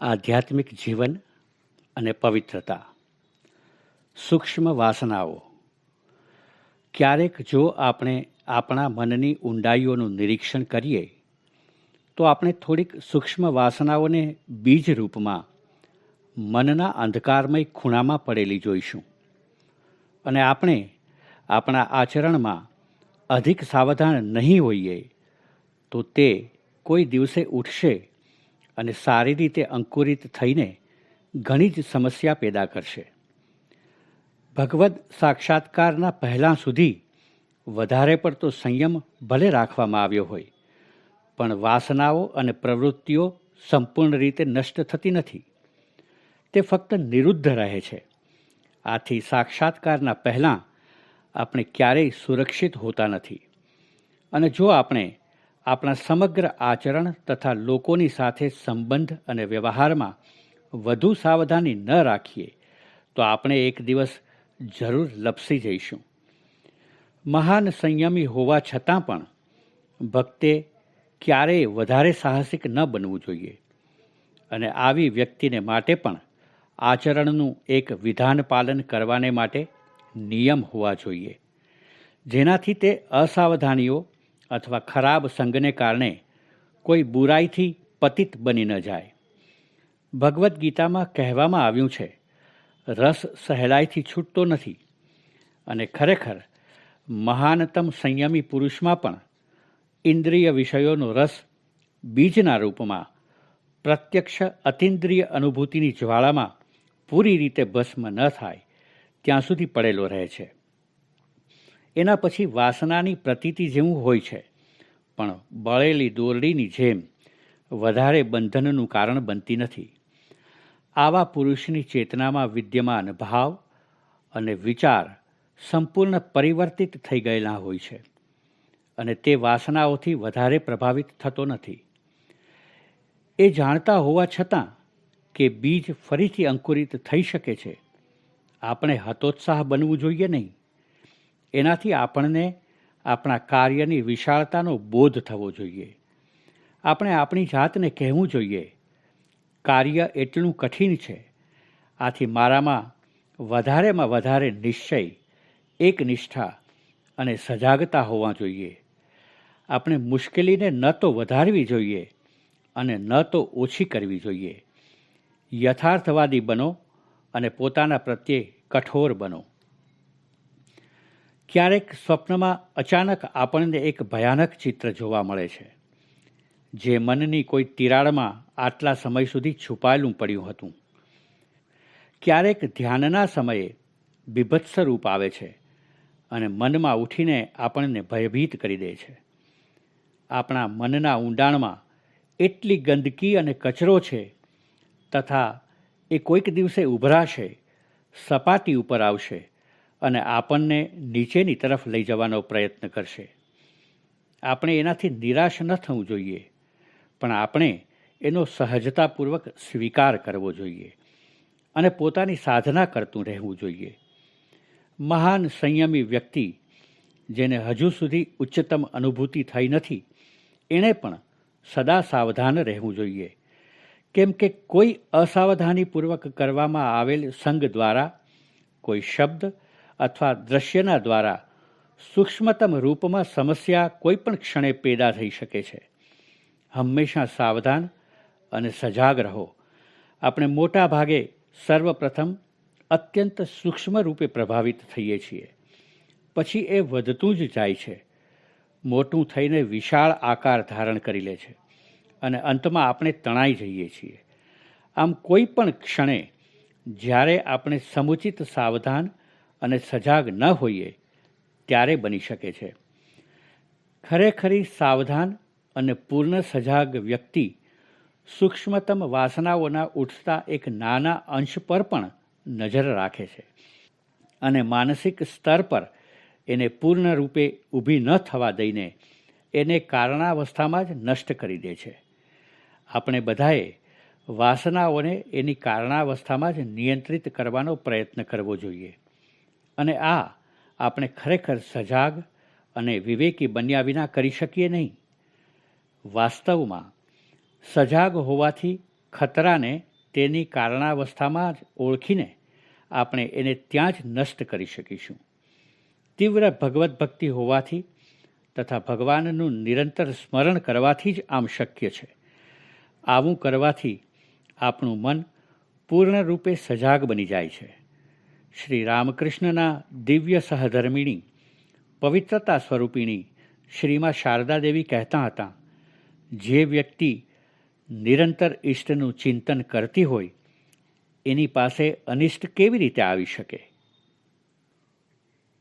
આધ્યાત્મિક જીવન અને પવિત્રતા. સૂક્ષ્મ વાસનાઓ. ક્યારેક જો આપણે આપણા મનની ઊંડાઈઓનું નિરીક્ષણ કરીએ, તો આપણે થોડીક સૂક્ષ્મ વાસનાઓને બીજ રૂપમાં, મનના અંધકારમય ખૂણામાં પડેલી જોઈશું. અને આપણે આપણા આચરણમાં અધિક સાવધાન નહીં હોઈએ, તો તે કોઈ દિવસે ઉઠશે અને સારી રીતે અંકુરિત થઈને ઘણી જ સમસ્યા પેદા કરશે. ભગવદ્ સાક્ષાત્કારના પહેલાં સુધી વધારે પડતો સંયમ ભલે રાખવામાં આવ્યો હોય, પણ વાસનાઓ અને પ્રવૃત્તિઓ સંપૂર્ણ રીતે નષ્ટ થતી નથી. તે ફક્ત નિરુદ્ધ રહે છે. આથી સાક્ષાત્કારના પહેલાં આપણે ક્યારેય સુરક્ષિત હોતા નથી. અને જો આપણે આપણા સમગ્ર આચરણ તથા લોકોની સાથે સંબંધ અને વ્યવહારમાં વધુ સાવધાની ન રાખીએ, તો આપણે એક દિવસ જરૂર લપસી જઈશું. મહાન સંયમી હોવા છતાં પણ ભક્તે ક્યારેય વધારે સાહસિક ન બનવું જોઈએ અને આવી વ્યક્તિને માટે પણ આચરણનું એક વિધાન પાલન કરવાને માટે નિયમ હોવા જોઈએ. જેનાથી તે અસાવધાનીઓ અથવા ખરાબ સંગને કારણે કોઈ બુરાઈથી પતિત બની ન જાય. ભગવદ્ ગીતામાં કહેવામાં આવ્યું છે, રસ સહેલાઈથી છૂટતો નથી. અને ખરેખર, મહાનતમ સંયમી પુરુષમાં પણ ઇન્દ્રિય વિષયોનો રસ બીજના રૂપમાં, પ્રત્યક્ષ અતિન્દ્રિય અનુભૂતિની જ્વાળામાં પૂરી રીતે ભસ્મ ન થાય, ત્યાં સુધી પડેલો રહે છે. એના પછી વાસનાની પ્રતીતિ જેવું હોય છે. પણ બળેલી દોરડીની જેમ વધારે બંધનનું કારણ બનતી નથી. આવા પુરુષની ચેતનામાં વિદ્યમાન ભાવ અને વિચાર સંપૂર્ણ પરિવર્તિત થઈ ગયેલા હોય છે અને તે વાસનાઓથી વધારે પ્રભાવિત થતો નથી. એ જાણતા હોવા છતાં કે બીજ ફરીથી અંકુરિત થઈ શકે છે. આપણે હતોત્સાહ બનવું જોઈએ નહીં. એનાથી આપણને આપણા કાર્યની વિશાળતાનો બોધ થવો જોઈએ. આપણે આપણી જાતને કહેવું જોઈએ, કાર્ય એટલું કઠિન છે. આથી મારામાં વધારેમાં વધારે નિશ્ચય, એક નિષ્ઠા અને સજાગતા હોવા જોઈએ. આપણે મુશ્કેલીને ન તો વધારવી જોઈએ અને ન તો ઓછી કરવી જોઈએ. યથાર્થવાદી બનો અને પોતાના પ્રત્યે કઠોર બનો. ક્યારેક સ્વપ્નમાં અચાનક આપણને એક ભયાનક ચિત્ર જોવા મળે છે, જે મનની કોઈ તિરાડમાં આટલા સમય સુધી છુપાયેલું પડ્યું હતું. ક્યારેક ધ્યાનના સમયે બીભત્સ રૂપ આવે છે અને મનમાં ઉઠીને આપણને ભયભીત કરી દે છે. આપણા મનના ઊંડાણમાં એટલી ગંદકી અને કચરો છે તથા એ કોઈક દિવસે ઉભરાશે, સપાટી ઉપર આવશે અને આપણને નીચેની તરફ લઈ જવાનો પ્રયત્ન કરશે. આપણે એનાથી નિરાશ ન થવું જોઈએ, પણ આપણે એનો સહજતાપૂર્વક સ્વીકાર કરવો જોઈએ અને પોતાની સાધના કરતું રહેવું જોઈએ. મહાન સંયમી વ્યક્તિ જેને હજુ સુધી ઉચ્ચતમ અનુભૂતિ થઈ નથી, એણે પણ સદા સાવધાન રહેવું જોઈએ. કેમ કે કોઈ અસાવધાનીપૂર્વક કરવામાં આવેલ સંગ દ્વારા કોઈ શબ્દ અથવા દ્રશ્યના દ્વારા સૂક્ષ્મતમ રૂપમાં સમસ્યા કોઈ પણ ક્ષણે પેદા થઈ શકે છે. હંમેશા સાવધાન અને સજાગ રહો. આપણે મોટા ભાગે સર્વપ્રથમ અત્યંત સૂક્ષ્મ રૂપે પ્રભાવિત થઈએ છીએ. પછી એ વધતું જ જાય છે. મોટું થઈને વિશાળ આકાર ધારણ કરી લે છે અને અંતમાં આપણે તણાઈ જઈએ છીએ. આમ કોઈ પણ ક્ષણે જ્યારે આપણે સમુચિત સાવધાન અને સજાગ ન હોઈએ, ત્યારે બની શકે છે. ખરેખરી સાવધાન અને પૂર્ણ સજાગ વ્યક્તિ સૂક્ષ્મતમ વાસનાઓના ઉઠતા એક નાના અંશ પર પણ નજર રાખે છે અને માનસિક સ્તર પર એને પૂર્ણ રૂપે ઊભી ન થવા દઈને એને કારણાવસ્થામાં જ નષ્ટ કરી દે છે. આપણે બધાએ વાસનાઓને એની કારણાવસ્થામાં જ નિયંત્રિત કરવાનો પ્રયત્ન કરવો જોઈએ. અને આ આપણે ખરેખર સજાગ અને વિવેકી બન્યા વિના કરી શકીએ નહીં. વાસ્તવમાં, સજાગ હોવાથી ખતરાને તેની કારણાવસ્થામાં જ ઓળખીને આપણે એને ત્યાં જ નષ્ટ કરી શકીશું. તીવ્ર ભગવત ભક્તિ હોવાથી તથા ભગવાનનું નિરંતર સ્મરણ કરવાથી જ આમ શક્ય છે. આવું કરવાથી આપણું મન પૂર્ણ રૂપે સજાગ બની જાય છે. શ્રી રામકૃષ્ણના દિવ્ય સહધર્મિણી, પવિત્રતા સ્વરૂપિણી શ્રીમાં શારદાદેવી કહેતા હતા, જે વ્યક્તિ નિરંતર ઈષ્ટનું ચિંતન કરતી હોય, એની પાસે અનિષ્ટ કેવી રીતે આવી શકે?